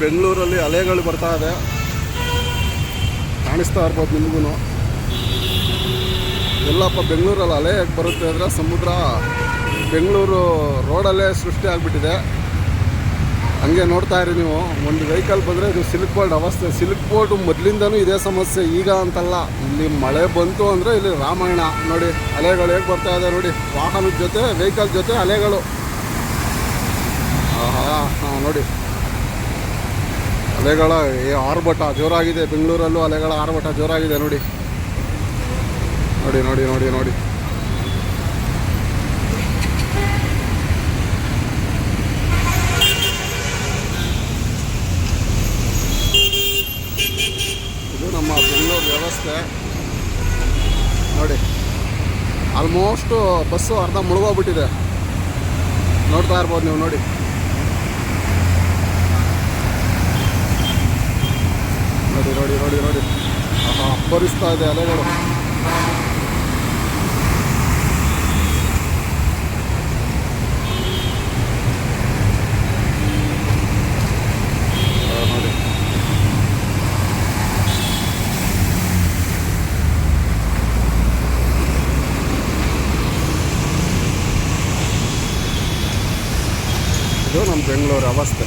ಬೆಂಗಳೂರಲ್ಲಿ ಅಲೆಗಳು ಬರ್ತಾ ಇದೆ. ಕಾಣಿಸ್ತಾ ಇರ್ಬೋದು ನಿಮಗೂ ಎಲ್ಲಪ್ಪ, ಬೆಂಗಳೂರಲ್ಲಿ ಅಲೆ ಹೇಗೆ ಬರುತ್ತೆ ಅಂದರೆ ಸಮುದ್ರ, ಬೆಂಗಳೂರು ರೋಡಲ್ಲೇ ಸೃಷ್ಟಿ ಆಗಿಬಿಟ್ಟಿದೆ. ಹಂಗೆ ನೋಡ್ತಾ ಇರಿ ನೀವು. ಒಂದು ವೆಹಿಕಲ್ ಬಂದರೆ ಇದು ಸಿಲ್ಕ್ ಬೋರ್ಡ್ ಅವಸ್ಥೆ. ಸಿಲ್ಕ್ ಬೋರ್ಡ್ ಮೊದಲಿಂದನೂ ಇದೇ ಸಮಸ್ಯೆ. ಈಗ ಅಂತಲ್ಲ. ಇಲ್ಲಿ ಮಳೆ ಬಂತು ಅಂದರೆ ಇಲ್ಲಿ ರಾಮಾಯಣ. ನೋಡಿ, ಅಲೆಗಳು ಹೇಗೆ ಬರ್ತಾ ಇದೆ ನೋಡಿ. ವಾಹನದ ಜೊತೆ ವೆಹಿಕಲ್ ಜೊತೆ ಅಲೆಗಳು. ಹಾಂ, ನೋಡಿ. ಅಲೆಗಳ ಆರ್ಭಟ ಜೋರಾಗಿದೆ, ಬೆಂಗಳೂರಲ್ಲೂ ಅಲೆಗಳ ಆರ್ಭಟ ಜೋರಾಗಿದೆ ನೋಡಿ. ನೋಡಿ ನೋಡಿ ನೋಡಿ ನೋಡಿ. ಇದು ನಮ್ಮ ಬೆಂಗಳೂರು ವ್ಯವಸ್ಥೆ. ನೋಡಿ ಆಲ್ಮೋಸ್ಟು ಬಸ್ಸು ಅರ್ಧ ಮುಳುಗೋಗ್ಬಿಟ್ಟಿದೆ. ನೋಡ್ತಾ ಇರ್ಬೋದು ನೀವು ನೋಡಿ. ನೋಡಿ ನೋಡಿ ನೋಡಿ ನೋಡಿ. ಆಹಾ ಅಬ್ಬರಿಸ್ತಾ ಇದೆ ಅಲೆಗಳು. ನೋಡಿ. ಇದು ನಮ್ಮ ಬೆಂಗಳೂರು ಅವಸ್ಥೆ.